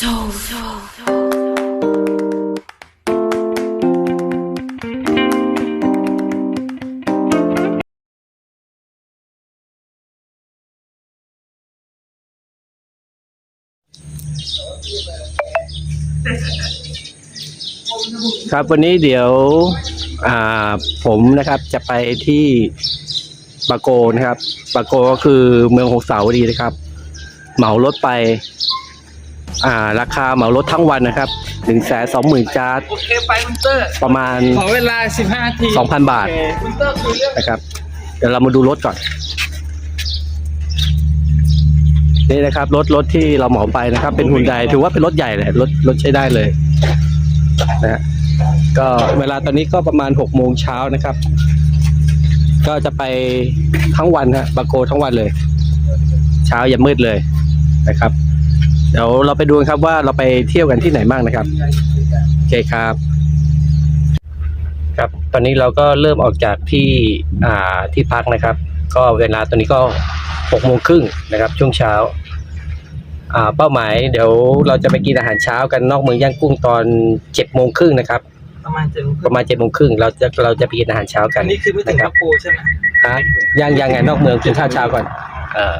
soul. soul. ครับวันนี้เดี๋ยวผมนะครับจะไปที่ปาโกนะครับปาโกก็คือเมืองหกเสาดีนะครับ เหมารถไป อ่า ราคาเหมารถทั้งวันนะครับหนึ่งแสนสองหมื่นจาร์ดโอเคไปคุณเตอร์ประมาณ ขอเวลา 15นาที2,000 บาท โอเคคุณเตอร์คุยเรื่องนะครับ เดี๋ยวเรามาดูรถก่อน นี่นะครับ รถรถที่เราเหมาไปนะครับ เป็นหุ่นใดถือว่าเป็นรถใหญ่เลยรถรถใช้ได้เลยนะฮะก็เวลาตอนนี้ก็ประมาณหกโมงเช้านะครับ ก็จะไปทั้งวันฮะบาโกทั้งวันเลย เช้ายันมืดเลยนะครับ เดี๋ยวเราไปดูกันครับว่าเราไปเที่ยวกันที่ไหนบ้างนะครับโอเคครับ ครับ ตอนนี้เราก็เริ่มออกจากที่อ่าที่พักนะครับ ก็เวลาตอนนี้ก็หกโมงครึ่งนะครับ ช่วงเช้าอ่าเป้าหมายเดี๋ยวเราจะไปกินอาหารเช้ากันนอกเมืองย่างกุ้งตอนเจ็ดโมงครึ่งนะครับ ประมาณเจ็ดโมงประมาณเจ็ดโมงครึ่งเราจะเราจะไปกินอาหารเช้ากัอันนนี้คือไม่ถึงนะคครัรับบโปใช่ไหมฮะยังยังไงนอกเมืองกินข้าวเช้าก่อนเออ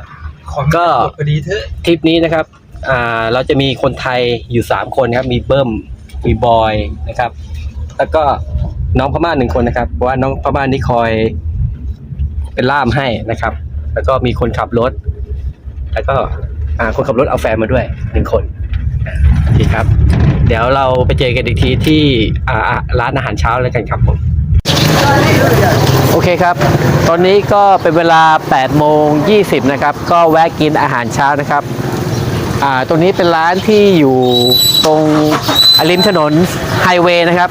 ขอก็พอดีเถอะ ทริปนี้นะครับ อ่าเราจะมีคนไทยอยู่สามคนครับ มีเบิ้มมีบอยนะครับ แล้วก็น้องพม่าหนึ่งคนนะครับเพราะว่าน้องพม่านี่คอยเป็นล่ามให้นะครับ แล้วก็มีคนขับรถ แล้วก็อ่าคนขับรถเอาแฟนมาด้วยหนึ่งคนอ่าโอเคครับ เดี๋ยวเราไปเจอกันอีกทีที่อ่าร้านอาหารเช้าแล้วกันครับผมโอเคครับ ตอนนี้ก็เป็นเวลา8โมง20นะครับ ก็แวะกินอาหารเช้านะครับ อ่าตรงนี้เป็นร้านที่อยู่ตรงริมถนนไฮเวย์นะครับ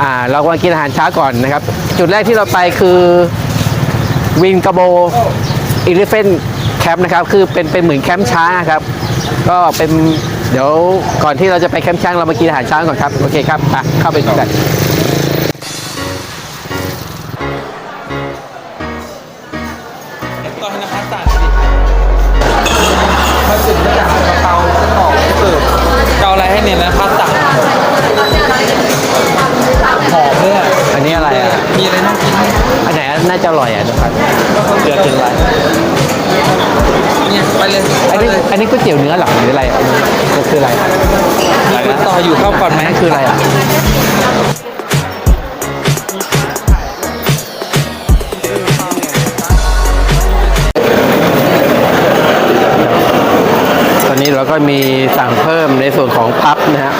อ่าเรากำลังกินอาหารเช้าก่อนนะครับ จุดแรกที่เราไปคือวินกาโบอีลิเฟนแคมป์นะครับ คือเป็นเป็นเหมือนแคมป์ช้างครับ ก็เป็นเดี๋ยวก่อนที่เราจะไปแคมป์ช้างเรามากินอาหารเช้าก่อนครับ โอเคครับไปเข้าไปกันตอนให้นะคะตั จะอร่อยอะทุกคนเดือดกินอะไรเนี่ยไปเลยอันไปนี้เลยอันนี้ก๋วยเตี๋ยวเนื้อเหรอหรืออะไรอันนี้มันคืออะไรมีคุณต่ออยู่เข้าก่อนไหมนั่นคืออะไรอะตอนนี้เราก็มีสั่งเพิ่มในส่วนของพับนะฮะ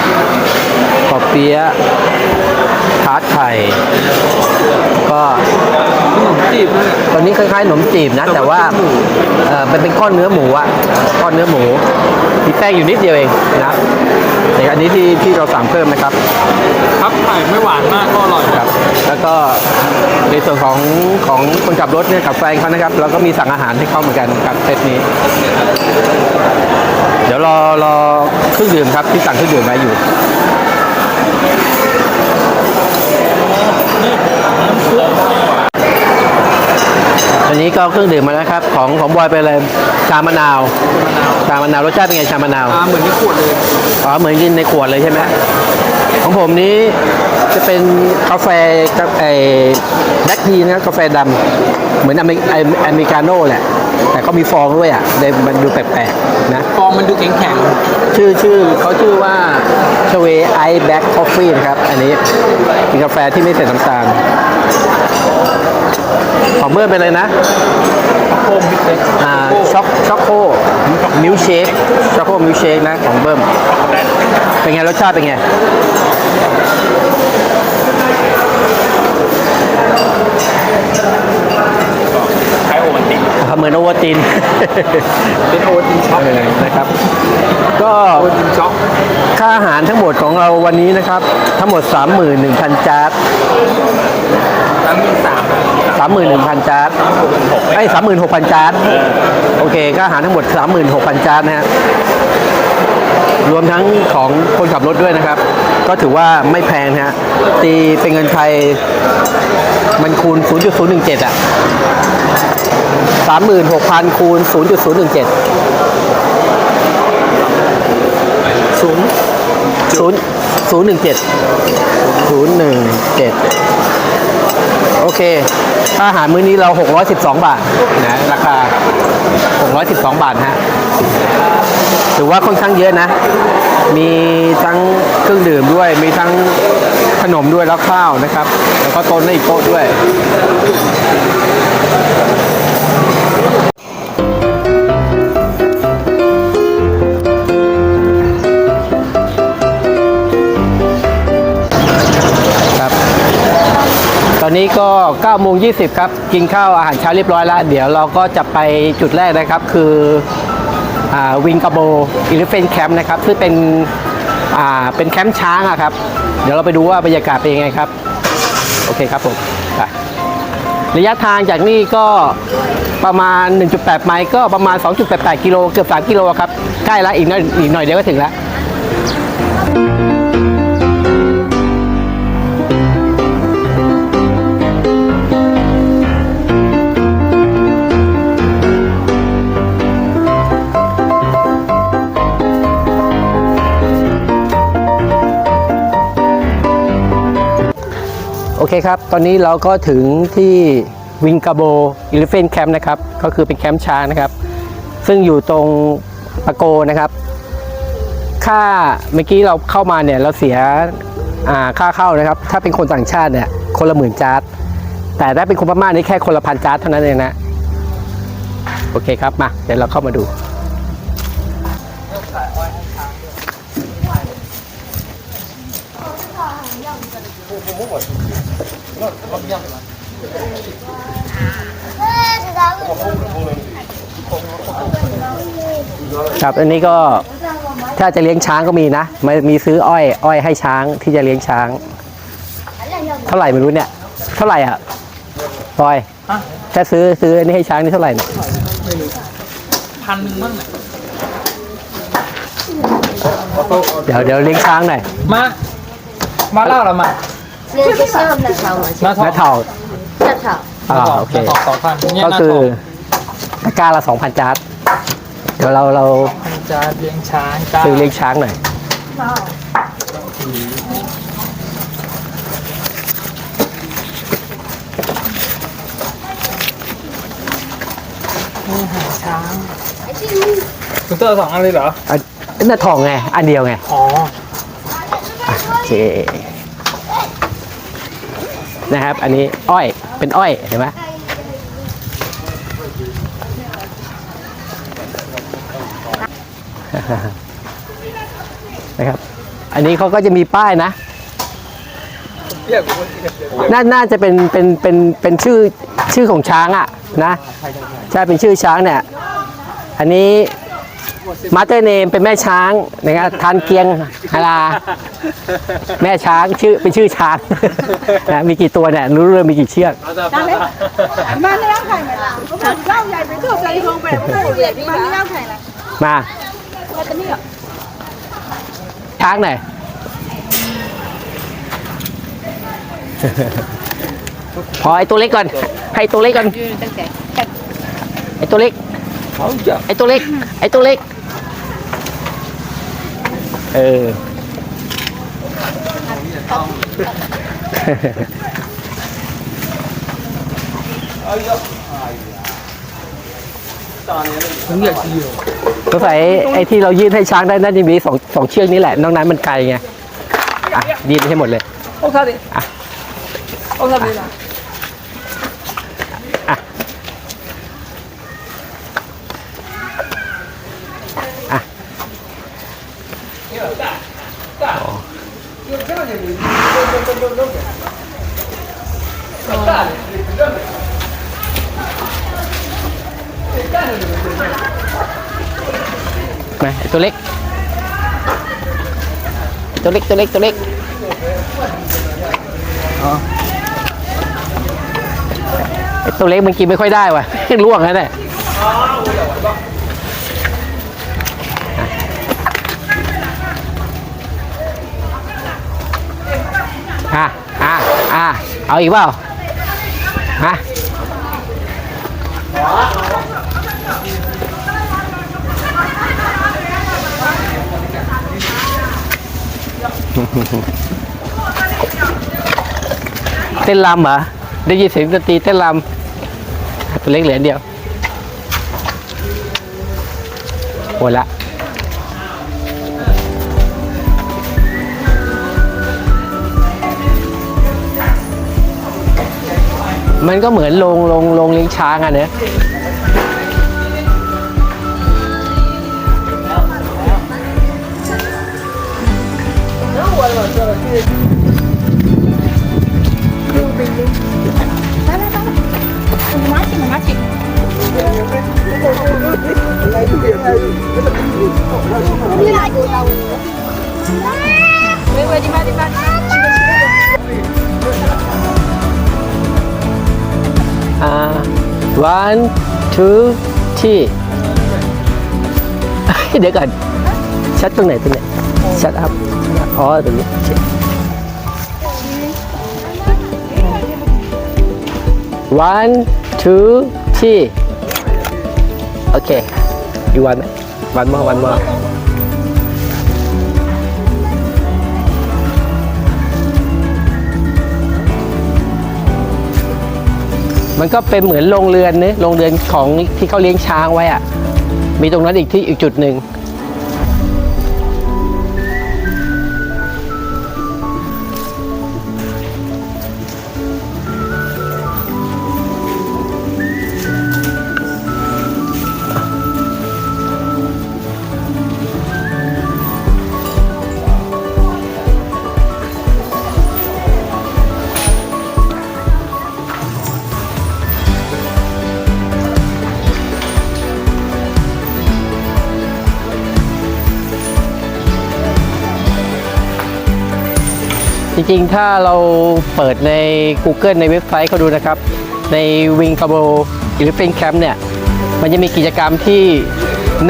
ปอเปี๊ยะ ทาร์ตไข่ ก็ขนมจีบเลยตอนนี้คล้ายๆขนมจีบนะ แต่ว่าเออเป็นเป็นก้อนเนื้อหมูอะก้อนเนื้อหมูมีแป้งอยู่นิดเดียวเองนะแต่อันนี้ที่ที่เราสั่งเพิ่มนะครับ ครับไข่ไม่หวานมากก็อร่อยครับ แล้วก็ในส่วนของของคนขับรถเนี่ยกับแฟนเขานะครับเราก็มีสั่งอาหารให้เขาเหมือนกันกับเซตนี้ เดี๋ยวรอรอเครื่องดื่มครับที่สั่งเครื่องดื่มไว้อยู่ ต อนนี้ก็เครื่องดื่มมาแล้วครับ ของของบอยไปเลยชามะนาวชามะนาวรสชาติเป็นไงชามะนาวอ่าเหมือนที่ขวดเลยอ๋อเหมือนกินในขวดเลยใช่ไหมของผมนี้จะเป็นกาแฟกับไอ้แบล็คทีนะครับกาแฟดำเหมือนอเมริไอ้อเมริกาโน่แหละ แต่เขามีฟองด้วยอะเลยมันดูแปลกๆนะ ฟองมันดูแข็งแข็งชื่อชื่อเขาชื่อว่าชเวไอแบ็กคอฟฟี่นะครับ อันนี้เป็นกาแฟที่ไม่ใส่น้ำตาลของเมื่อเป็นเลยนะๆโคมพิเศษอ่าช็อกช็อกโคมิลเชคช็อกโคมิลเชคนะของเบิ้มเป็นไงรสชาติเป็นไง คล้ายโอวันตินเหมือนโอวัลติน เป็นโอวันตินช็อปเออนะครับ ก็โอวันตินช็อปค่าอาหารทั้งหมดของเราวันนี้นะครับ ทั้งหมด 31,000 จาร์ดตั้งมีสาม31,000 จาร์ดไอ้36,000 จาร์ดโอเค ค่าอาหารทั้งหมด 36,000 จาร์ดนะฮะ รวมทั้งของคนขับรถด้วยนะครับ ก็ถือว่าไม่แพงนะฮะตีเป็นเงินไทยมันคูณ 0.017 อะ 36,000 คูณ 0.017ศูนย์ศูนย์หนึ่งเจ็ดศูนย์หนึ่งเจ็ดโอเคค่าอาหารมื้อนี้เรา 612 บาทนะราคา 612 บาทฮะ ถือว่าค่อนข้างเยอะนะ มีทั้งเครื่องดื่มด้วย มีทั้ง ขนมด้วยแล้วข้าวนะครับ แล้วก็โต๊ะในอีกโต๊ะด้วยครับตอนนี้ก็9โมง20 ครับ กินข้าวอาหารเช้าเรียบร้อยแล้ว เดี๋ยวเราก็จะไปจุดแรกนะครับ คือวิงกาโบอิเลฟเฟนแคมป์นะครับ ซึ่งเป็น อ่าเป็นแคมป์ช้างอะครับ เดี๋ยวเราไปดูว่าบรรยากาศเป็นยังไงครับ โอเคครับผมไประยะทางจากนี่ก็ประมาณ 1.8 ไมล์ก็ประมาณ 2.88 กิโลเกือบ 3 กิโลครับ ใกล้แล้วอีกหน่อยอีกหน่อยเดียวก็ถึงแล้ว โอเคครับ ตอนนี้เราก็ถึงที่วิงกาโบอิเลฟเฟนแคมป์นะครับ ก็คือเป็นแคมป์ช้างนะครับ ซึ่งอยู่ตรงปะโกนะครับ ค่าเมื่อกี้เราเข้ามาเนี่ยเราเสียค่าเข้านะครับ ถ้าเป็นคนต่างชาติเนี่ยคนละหมื่นจาร์ดแต่ถ้าเป็นคนพม่านี่แค่คนละพันจาร์ดเท่านั้นเองนะ โอเคครับ มา เดี๋ยวเราเข้ามาดู ครับอันนี้ก็ถ้าจะเลี้ยงช้างก็มีนะมันมีซื้ออ้อยอ้อยให้ช้างที่จะเลี้ยงช้าง เท่าไหร่ไม่รู้เนี่ย เท่าไหร่อะปอยฮะถ้าซื้อซื้ออันนี้ให้ช้างนี่เท่าไหร่เนี่ยพันหนึ่งมั้งน่ะเดี๋ยวเดี๋ยวเลี้ยงช้างหน่อยมามาเล่าเรามา ชื่นะเทาหน้าทองเทาน้าเทาอ่าโอเคสองพันก็คือตะกร้าละสองพันจาร์ดเดี๋ยวเราเราพันจาร์ดเลี้ยงช้างซื้อเลี้ยงช้างหน่อยนี่หางช้างคุณเตอร์สองอันเลยเหรออันน่าทองไง อันเดียวไง อ๋อโอเค นะครับ อันนี้อ้อยเป็นอ้อยเห็นไหมนะครับ อันนี้เขาก็จะมีป้ายนะน่าน่าจะเป็นเป็นเป็นเป็นชื่อชื่อของช้างอะนะใช่เป็นชื่อช้างเนี่ย อันนี้ มาสเตอร์เนมเป็นแม่ช้างนะครับทานเกียงฮาราแม่ช้างชื่อเป็นชื่อช้างนะมีกี่ตัวเนี่ยรู้เรื่องมีกี่เชือก มาไม่เล่าไข่ไหมล่ะเล่าใหญ่ไปทั่วใจคงไปไม่ได้เลยมาไม่เล่าใครล่ะมาช้างไหนพอไอตัวเล็กก่อนให้ตัวเล็กก่อนไอตัวเล็ก ไอตัวเล็ก ไอตัวเล็ก เออ ผมอยากกินอยู่สงสัยไอ้ที่เรายื่นให้ช้างได้น่าจะมีสองสองเชือกนี้แหละ นอกนั้นมันไกลไง อะยื่นให้หมดเลย โอ้คาดิอะโอ้คาดิล่ะอะ ตัวเล็กตัวเล็กตัวเล็กไอ้ตัวเล็กมันกินไม่ค่อยได้ว่ะล่วงแล้วเนี่ยอะอะอะเอาอีกเปล่าฮะ เต้นรำเหรอได้ยินเสียงดนตรีเต้นรำตัวเล็กเหรียญเดียวหมดละมันก็เหมือนโรงโรงโรงเลี้ยงช้างอะเนอะ อ่า one two three เดี๋ยวก่อนชัดตรงไหนตรงไหนชัดครับ อ๋อตรงนี้โอเค one two three โอเค you want one more one more มันก็เป็นเหมือนโรงเรือนนะโรงเรือนของที่เขาเลี้ยงช้างไว้อะมีตรงนั้นอีกที่อีกจุดหนึ่ง ริงๆ ถ้าเราเปิดใน Google ในเว็บไซต์เขาดูนะครับ ใน Wing c a b o Elephant Camp เนี่ย มันจะมีกิจกรรมที่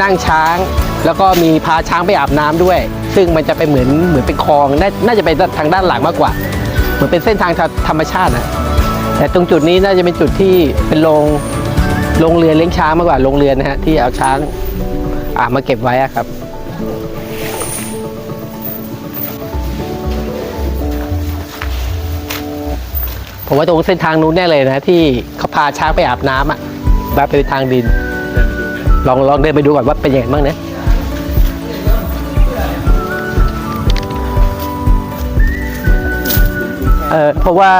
นั่งช้าง แล้วก็มีพาช้างไปอาบน้ำด้วย ซึ่งมันจะเป็นเหมือนเหมือนเป็นคลองนน่าจะเป็นทางด้านหลังมากกว่า เหมือนเป็นเส้นทางธรรมชาตินะแต่ตรงจุดนี้น่าจะเป็นจุดที่เป็นโรงโรงเรือนเลี้ยงช้างมากกว่าโรงเรือนนะฮะที่เอาช้างอ่ามาเก็บไว้ครับ ผมว่าตรงเส้นทางนู้นแน่เลยนะ ที่เขาพาช้างไปอาบน้ำอะแบบไปทางดิน ลองลองเดินไปดูก่อนว่าเป็นยังไงบ้างนะเออเพราะว่า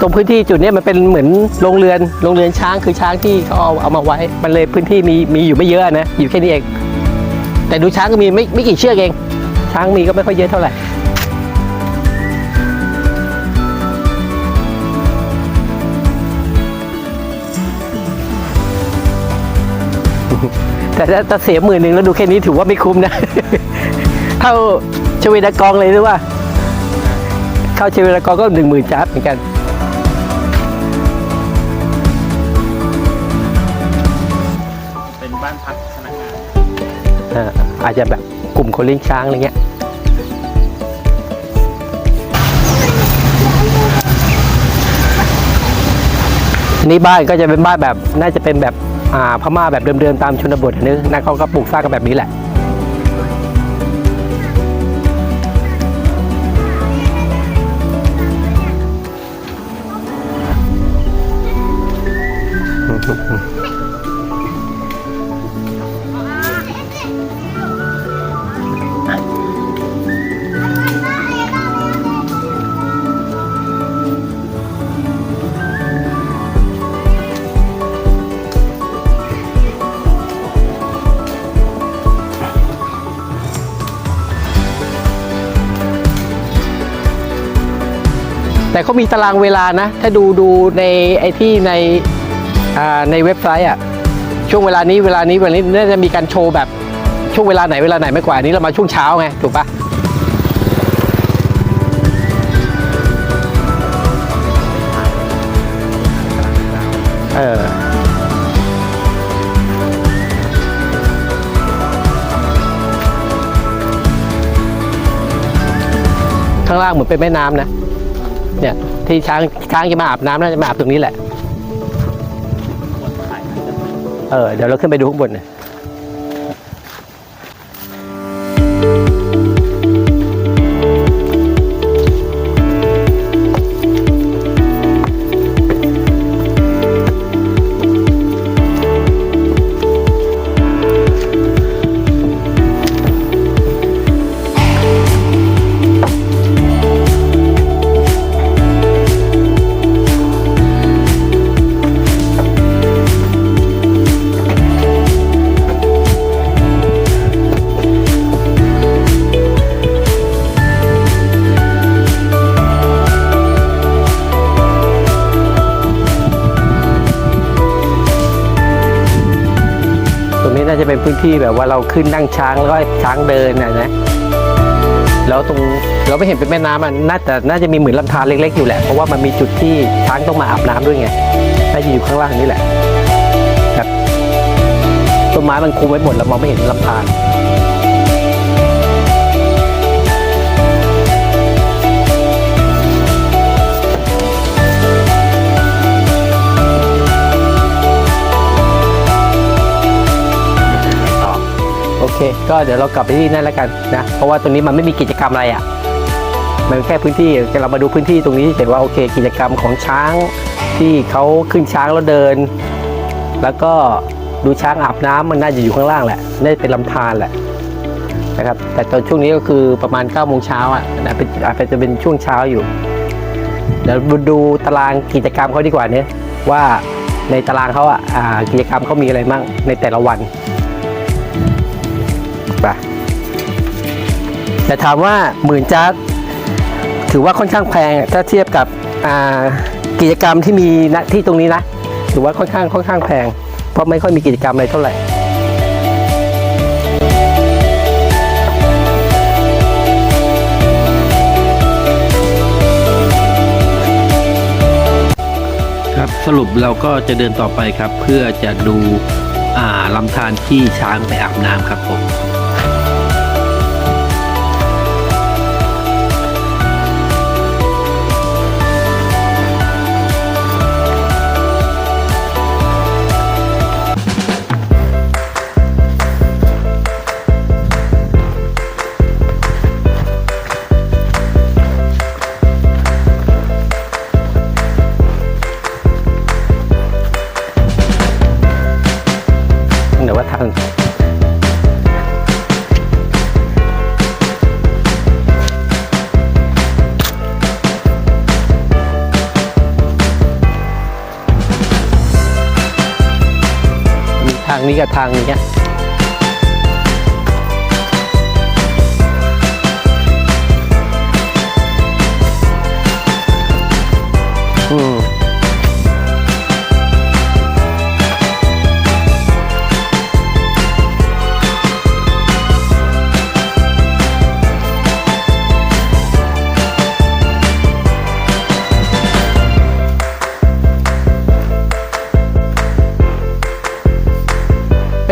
ตรงพื้นที่จุดนี้มันเป็นเหมือนโรงเรือนโรงเรือนช้างคือช้างที่เขาเอาเอามาไว้ มันเลยพื้นที่มีมีอยู่ไม่เยอะนะอยู่แค่นี้เอง แต่ดูช้างก็มีไม่ไม่กี่เชือกเอง ช้างมีก็ไม่ค่อยเยอะเท่าไหร่ แต่ถ้าถ้าเสียหมื่นหนึ่งแล้วดูแค่นี้ถือว่าไม่คุ้มนะ เท่าชเวดากองเลยหรือว่า เข้าชเวดากองก็หนึ่งหมื่นจัดเหมือนกัน เป็นบ้านพักพนักงานอ่าอาจจะแบบกลุ่มคนเลี้ยงช้างอะไรเงี้ยอันนี้บ้านก็จะเป็นบ้านแบบน่าจะเป็นแบบอ่า พม่าแบบเดิมๆตามชนบทอะนั่นะเขาก็ปลูกสร้างกันแบบนี้แหละ เขามีตารางเวลานะ ถ้าดูดูในไอที่ในในเว็บไซต์อะช่วงเวลานี้เวลานี้เวลานี้น่าจะมีการโชว์แบบช่วงเวลาไหนเวลาไหนไม่กว่านี้เรามาช่วงเช้าไงถูกปะเออข้างล่างเหมือนเป็นแม่น้ำนะ เนี่ยที่ช้างช้างจะมาอาบน้ำน่าจะมาอาบตรงนี้แหละ เออเดี๋ยวเราขึ้นไปดูข้างบนนะ พื้นที่แบบว่าเราขึ้นนั่งช้างแล้วก็ช้างเดินนะนะแล้วตรงเราไม่เห็นเป็นแม่น้ำอะน่าจะน่าจะมีเหมือนลำธารเล็กๆอยู่แหละเพราะว่ามันมีจุดที่ช้างต้องมาอาบน้ำด้วยไงน่าจะอยู่ข้างล่างนี่แหละครับต้นไม้มันคุมไว้หมดแล้วมองไม่เห็นลำธาร เค ก็เดี๋ยวเรากลับไปที่นั่นแล้วกันนะ เพราะว่าตรงนี้มันไม่มีกิจกรรมอะไรอะ มันแค่พื้นที่เรามาดูพื้นที่ตรงนี้เห็นว่าโอเค กิจกรรมของช้างที่เขาขึ้นช้างแล้วเดิน แล้วก็ดูช้างอาบน้ำมันน่าจะอยู่ข้างล่างแหละ น่าจะเป็นลำธารแหละนะครับ แต่ตอนช่วงนี้ก็คือประมาณ9ก้าโมงเช้าอะนะเป็นอาจจะเป็นช่วงเช้าอยู่ เดี๋ยวดูตารางกิจกรรมเขาดีกว่านี่ยว่าในตารางเขาอะกิจกรรมเขามีอะไรมั่งในแต่ละวัน ไปแต่ถามว่าหมื่นจัดถือว่าค่อนข้างแพงถ้าเทียบกับกิจกรรมที่มีณที่ตรงนี้นะ ถือว่าค่อนข้างค่อนข้างแพง เพราะไม่ค่อยมีกิจกรรมอะไรเท่าไหร่ครับสรุปเราก็จะเดินต่อไปครับ เพื่อจะดูลำธารที่ช้างไปอาบน้ำครับผม นี้กับทางนี้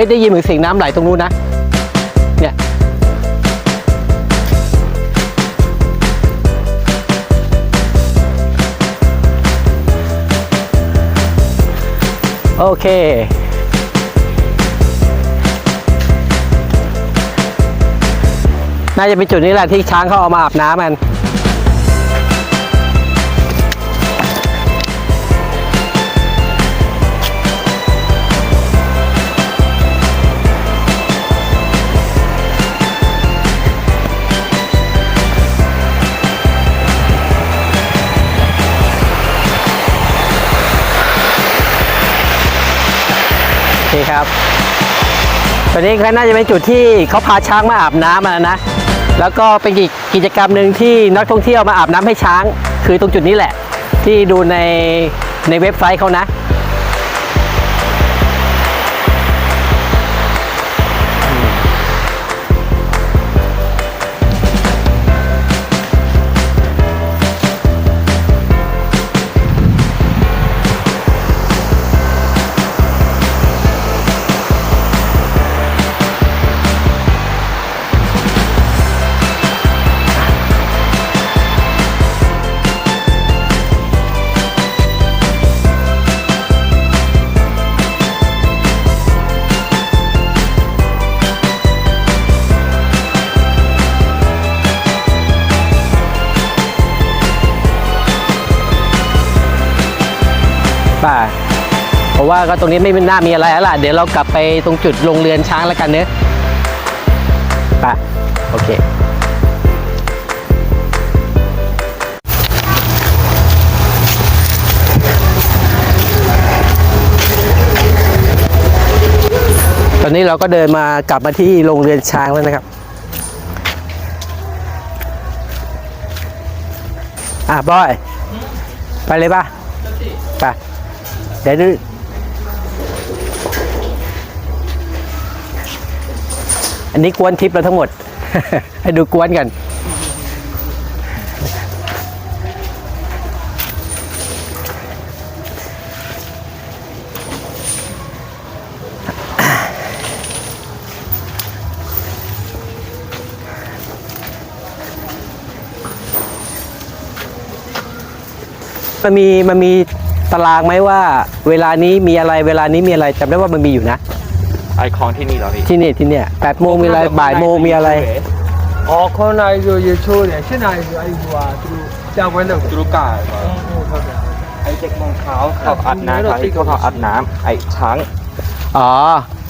ฮ้ยได้ยินเหมือนเสียงน้ำไหลตรงนู้นนะ เนี่ย โอเคน่าจะเป็นจุดนี้แหละที่ช้างเขาเอามาอาบน้ำมัน โอเคครับตอนนี้ก็น่าจะเป็นจุดที่เขาพาช้างมาอาบน้ำมานะ แล้วก็เป็นกิจกิจกรรมหนึ่งที่นักท่องเที่ยวมาอาบน้ำให้ช้าง คือตรงจุดนี้แหละ ที่ดูในในเว็บไซต์เขานะ ก็ตรงนี้ไม่น่ามีอะไรแล้วล่ะเดี๋ยวเรากลับไปตรงจุดลงเรือนช้างแล้วกันเนอะปะโอเคตอนนี้เราก็เดินมากลับมาที่โรงเรือนช้างแล้วนะครับ อะบอย ไปเลยป่ะ ไป เดี๋ยว อันนี้กวนทิปเราทั้งหมด ให้ดูกวนกัน มันมีมันมีตารางไหมว่า เวลานี้มีอะไรเวลานี้มีอะไรจำได้ว่ามันมีอยู่นะ ไอคอนที่นี่เหรอพี่ที่นี่ที่เนี่ยแปดโมงมีอะไรบ่ายโมงมีอะไร อ๋อคนไหนอยู่เยชูเนี่ยชื่อไหนอยู่ไอ้หัวตรูเจ้าวันเดอร์ตรูกาไอเด็กมองเขาเขาอาบน้ำเขาเขาอาบน้ำไอช้างอ๋อ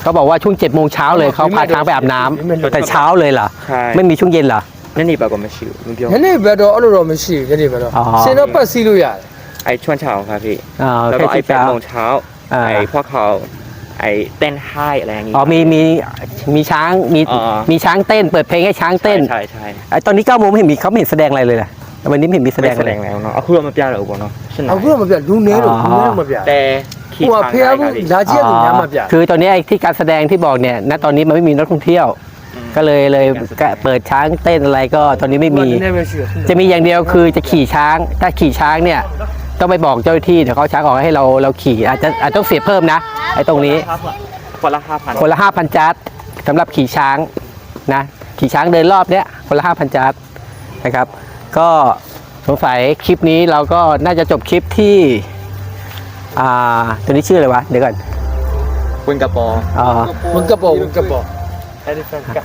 เขาบอกว่าช่วงเจ็ดโมงเช้าเลยเขาพาช้างไปอาบน้ำแต่เช้าเลยเหรอไม่มีช่วงเย็นเหรอนั่นนี่ปบบก็ไม่ชิวนั่นนี่แบบเราเราไม่ชิวนั่นนี่แบบเราเซนต์ปัสซีลูยาไอช่วงเช้าครับพี่แล้วก็ไอแปดโมงเช้าไอพวกเขา ไอ้เต้นไห้อะไรอย่างงี้ อ๋อมีมีมีช้างมี อ๋อ มีช้างเต้น เปิดเพลงให้ช้างเต้น ใช่ใช่ ไอ้ตอนนี้เก้าโมงไม่เห็นมีเขาไม่เห็นแสดงอะไรเลยนะวันนี้ไม่เห็นมีแสด ไม่ ง แส อะไร ดงแล้วเนาะအခုတော့မပြတော့ဘူးပေါ့နော်ရှင်း အခုတော့မပြလူနေလို့လူနေတော့မပြ แต่ขี่ ဟိုက ทาง ဖះ ได้ ဘူး ครับพี่ လာကြည့်ရလူများမပြ คือตอนนี้ไอ้ที่การแสดงที่บอกเนี่ยณตอนนี้มันไม่มีนักท่องเที่ยว ก็เลยเลยก็เปิดช้างเต้นอะไรก็ตอนนี้ไม่มี နည်းနည်းပဲရှိတယ် จะมีอย่างเดียวคือจะขี่ช้าง ถ้าขี่ช้างเนี่ยต้องไปบอกเจ้าหน้าที่เดี๋ยวเขาช้างออกให้เราเราขี่อาจจะอาจจะต้องเสียเพิ่มนะ ไอ้ตรงนี้คนละห้าพันคนละห้าพันจัดสำหรับขี่ช้างนะขี่ช้างเดินรอบเนี้ยคนละห้าพันจัดนะครับ ก็สงสัยคลิปนี้เราก็น่าจะจบคลิปที่อ่าตัวนี้ชื่ออะไรวะเดี๋ยวก่อนมึงกระปออมึงกระโปมิงกระโป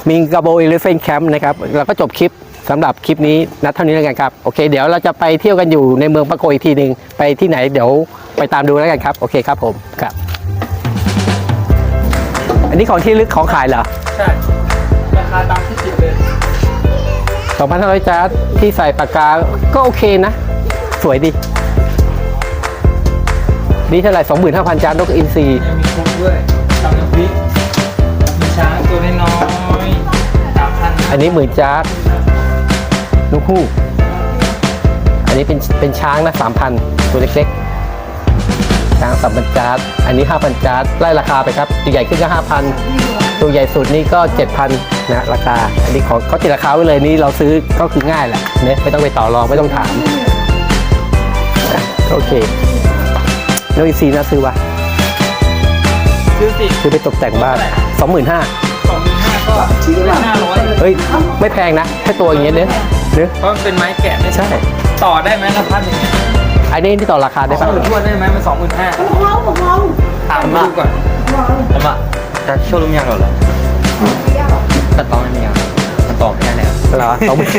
มิงกระโปอิเลิเฟนแคมป์นะครับเราก็จบคลิปสำหรับคลิปนี้นะเท่านี้แล้วกันครับ โอเค เดี๋ยวเราจะไปเที่ยวกันอยู่ในเมืองปะโกอีกทีหนึ่งไปที่ไหนเดี๋ยวไปตามดูแล้วกันครับ โอเคครับผมครับ อันนี้ของที่ลึกของขายเหรอ ใช่ ราคาตามที่ติดเลย2,500จาร์ดที่ใส่ปากกาก็โอเคนะ สวยดี นี่เท่าไหร่25,000จาร์ดนกอินทรียังมีครบด้วยตำน้ำพริกมีช้างตัวน้อยๆสามพันอันนี้หมื่นจาร์ดนกคู่ อันนี้เป็นเป็นช้างนะ3,000 ตัวเล็กๆ ช้างสามพันจาร์ดอันนี้5,000จาร์ดไล่ราคาไปครับ ตัวใหญ่ขึ้นก็5,000ตัวใหญ่สุดนี่ก็7,000นะราคา อันนี้ของเขาติดราคาไว้เลยนี่เราซื้อก็คือง่ายแหละเนี่ยไม่ต้องไปต่อรองไม่ต้องถามนะโอเคนกอินทรีน่าซื้อวะซื้อสิซื้อไปตกแต่งบ้าน25,000สองหมื่นห้าก็ห้าร้อยเฮ้ยไม่แพงนะแค่ตัวอย่างเงี้ยเนื้อเนื้อเพราะมันเป็นไม้แกะไม่ใช่ ต่อได้ไหมราคาอย่างเงี้ย อันนี้ที่ต่อราคาได้สองปะหมื่นทวนได้ไหมมันสองหมื่นห้าของเขาของเขาถามมาดูก่อนผมอะจะโชว์รูมยังเหรอตัดต่อไม่มีอะมันต่อไม่ได้แล้วเหรอสองหมื่น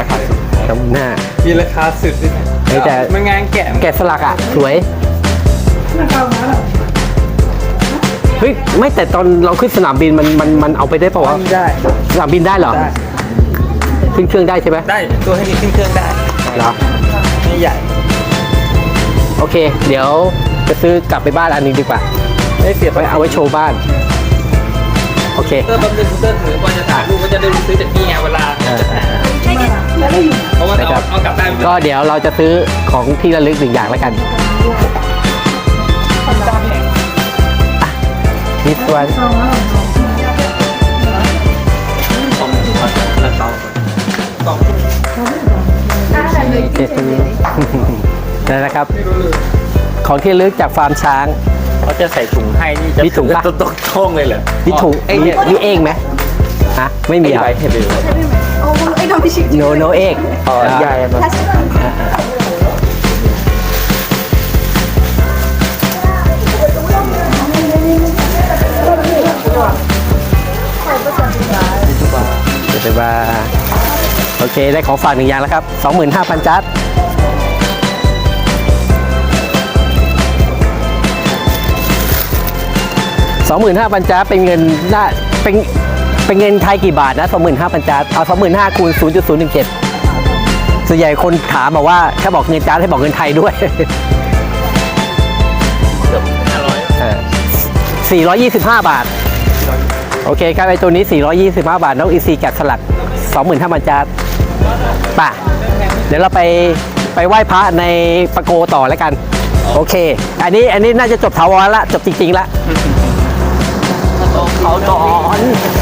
ราคาสุดสองหมื่นห้า มีราคาสุดด้วยนะเฮ้ยแต่ มันงานแกะแกะสลักอะ สวยเฮ้ย ไม่แต่ตอนเราขึ้นสนามบินมันมันมันเอาไปได้ปะวะ ได้ สนามบินได้เหรอ ได้ ขึ้นเครื่องได้ใช่ไหมได้ตัวให้มีขึ้นเครื่องได้เหรอ ไม่ใหญ่ โอเค เดี๋ยวจะซื้อกลับไปบ้านอันหนึงดีกว่าไม่เสียไว้เอาไว้โชว์บ้าน โอเคเตอร์บัมเดิลเตอร์ถือว่าจะถ่ายรูปก็จะได้ซื้อจากนี่ไงเวลาเออเพราะว่าเอาเอากลับได้ก็เดี๋ยวเราจะซื้อของที่ระลึกหนึ่งอย่างแล้วกันนิดวันแล้วเขากล่องเจ็ดตัว นี้นั่นนะครับ ของที่ระลึกจากฟาร์มช้าง เขาจะใส่ถุงให้นี่จะมีถุงปะ ตกโท่งเลยเหรอนี่ถูกไอ้มีเนี่ยมีเองไหมฮะไม่มีมีเหรอะไรอะเห็นเลยโอ้ไอ้ดอกพิชิตโนโนเอกอ๋อยายมันเดี๋ยวมาโอเค ได้ของฝากหนึ่งอย่างแล้วครับ 25,000 จัด 25,000จัดเป็นเงินน่าเป็นเป็นเงินไทยกี่บาทนะ 25,000จัดเอา25,000คูณ0.017ส่วนใหญ่คนถามบอกว่าถ้าบอกเงินจัดให้บอกเงินไทยด้วยเกือบห้าร้อยเออ425 บาท โอเคครับไอตัวนี้ 425 บาทน้องอีซีแกะสลัก 25,000จาร์ป่ะ เดี๋ยวเราไปไปไหว้พระในปะโกต่อแล้วกัน โอเค อันนี้อันนี้น่าจะจบถาวรละจบจริงๆละ เขาดอน